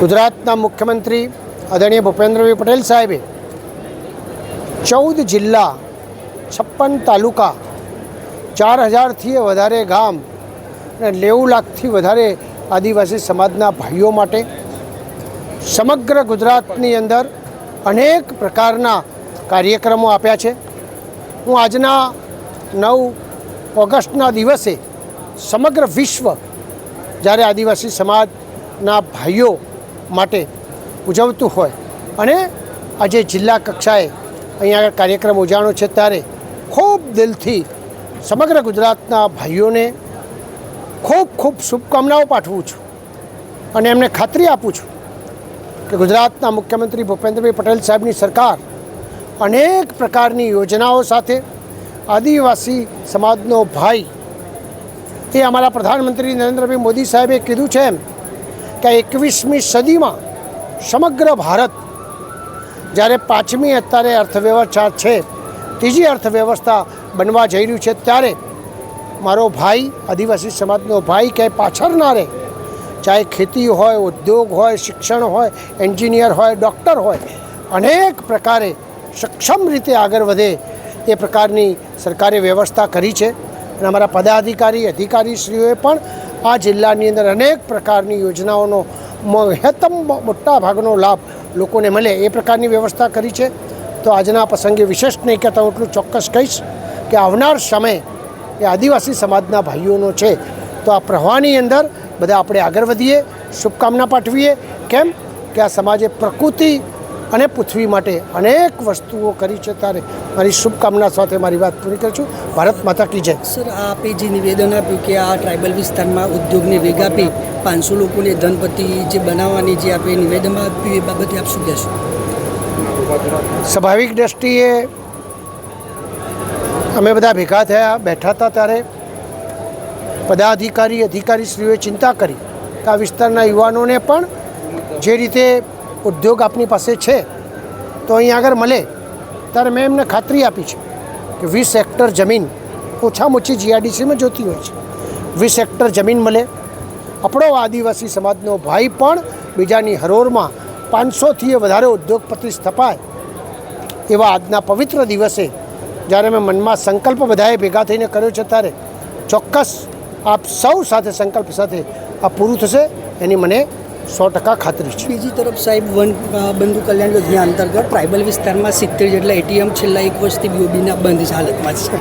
ગુજરાતના મુખ્યમંત્રી આદરણીય ભૂપેન્દ્રભાઈ પટેલ સાહેબે ચૌદ જિલ્લા, છપ્પન તાલુકા, ચાર હજારથી વધારે ગામ અને નેવું લાખથી વધારે આદિવાસી સમાજના ભાઈઓ માટે સમગ્ર ગુજરાતની અંદર અનેક પ્રકારના કાર્યક્રમો આપ્યા છે. હું આજના નવ ઓગસ્ટના દિવસે સમગ્ર વિશ્વ જ્યારે આદિવાસી સમાજના ભાઈઓ માટે ઉજવતું હોય. અને આજે જિલ્લા કક્ષાએ અહીંયા કાર્યક્રમ ઉજાણો છે ત્યારે ખૂબ દિલથી સમગ્ર ગુજરાતના ભાઈઓને ખૂબ ખૂબ શુભકામનાઓ પાઠવું છું. અને એમને ખાતરી આપું છું કે ગુજરાતના મુખ્યમંત્રી ભૂપેન્દ્રભાઈ પટેલ સાહેબની સરકાર અનેક પ્રકારની યોજનાઓ સાથે આદિવાસી સમાજનો ભાઈ એ અમારા પ્રધાનમંત્રી નરેન્દ્રભાઈ મોદી સાહેબે કીધું છે એમ કે એકવીસમી સદીમાં સમગ્ર ભારત જ્યારે પાંચમી અત્યારે અર્થવ્યવસ્થા છે, ત્રીજી અર્થવ્યવસ્થા બનવા જઈ રહ્યું છે, ત્યારે મારો ભાઈ, આદિવાસી સમાજનો ભાઈ ક્યાંય પાછળ ના રહે. ચાહે ખેતી હોય, ઉદ્યોગ હોય, શિક્ષણ હોય, એન્જિનિયર હોય, ડૉક્ટર હોય, અનેક પ્રકારે સક્ષમ રીતે આગળ વધે એ પ્રકારની સરકારે વ્યવસ્થા કરી છે. અને અમારા પદાધિકારી, અધિકારીશ્રીઓએ પણ આ જિલ્લાની અંદર અનેક પ્રકારની યોજનાઓનો મહત્તમ મોટા ભાગનો લાભ લોકોને મળે એ પ્રકારની વ્યવસ્થા કરી છે. તો આજના પ્રસંગે વિશેષ નહીં કહેતા હું એટલું ચોક્કસ કહીશ કે આવનાર સમય એ આદિવાસી સમાજના ભાઈઓનો છે. તો આ પ્રવાહની અંદર બધા આપણે આગળ વધીએ, શુભકામના પાઠવીએ. કેમ? કે આ સમાજે પ્રકૃતિ અને પૃથ્વી માટે અનેક વસ્તુઓ કરી છે. ત્યારે મારી શુભકામના સાથે મારી વાત પૂરી કરું છું ભારત માતા કી જય. સર આપે જે નિવેદન આપ્યું કે આ ટ્રાઇબલ વિસ્તારમાં ઉદ્યોગને વેગ આપી પાંચસો લોકોને ધનપતિ જે બનાવવાની જે આપે નિવેદનમાં આપ્યું એ બાબતે આપ શું કહેશો? સ્વાભાવિક દ્રષ્ટિએ અમે બધા ભેગા થયા બેઠા હતા ત્યારે પદાધિકારી અધિકારીશ્રીઓએ ચિંતા કરી. કે આ વિસ્તારના યુવાનોને પણ જે રીતે ઉદ્યોગ આપની પાસે છે? તો અહીં આગળ મળે. ત્યારે મેં એમને ખાતરી આપી છે કે વીસ હેક્ટર જમીન ઓછામાં ઓછી જીઆરડીસીમાં જોતી હોય છે. વીસ હેક્ટર જમીન મળે. આપણો આદિવાસી સમાજનો ભાઈ પણ બીજાની હરોળમાં પાંચસોથી વધારે ઉદ્યોગપતિ સ્થપાય એવા આજના પવિત્ર દિવસે જ્યારે મેં મનમાં સંકલ્પ બધાએ ભેગા થઈને કર્યો છે ત્યારે ચોક્કસ આપ સૌ સાથે સંકલ્પ સાથે આ પૂરું થશે. એની મને સો ટકા ખાતરી છે. બીજી તરફ સાહેબ, વન બંધુ કલ્યાણ યોજના અંતર્ગત ટ્રાઇબલ વિસ્તારમાં સિત્તેર જેટલા એટીએમ છેલ્લા એક વર્ષથી બીઓબીના બંધ હાલતમાં છે.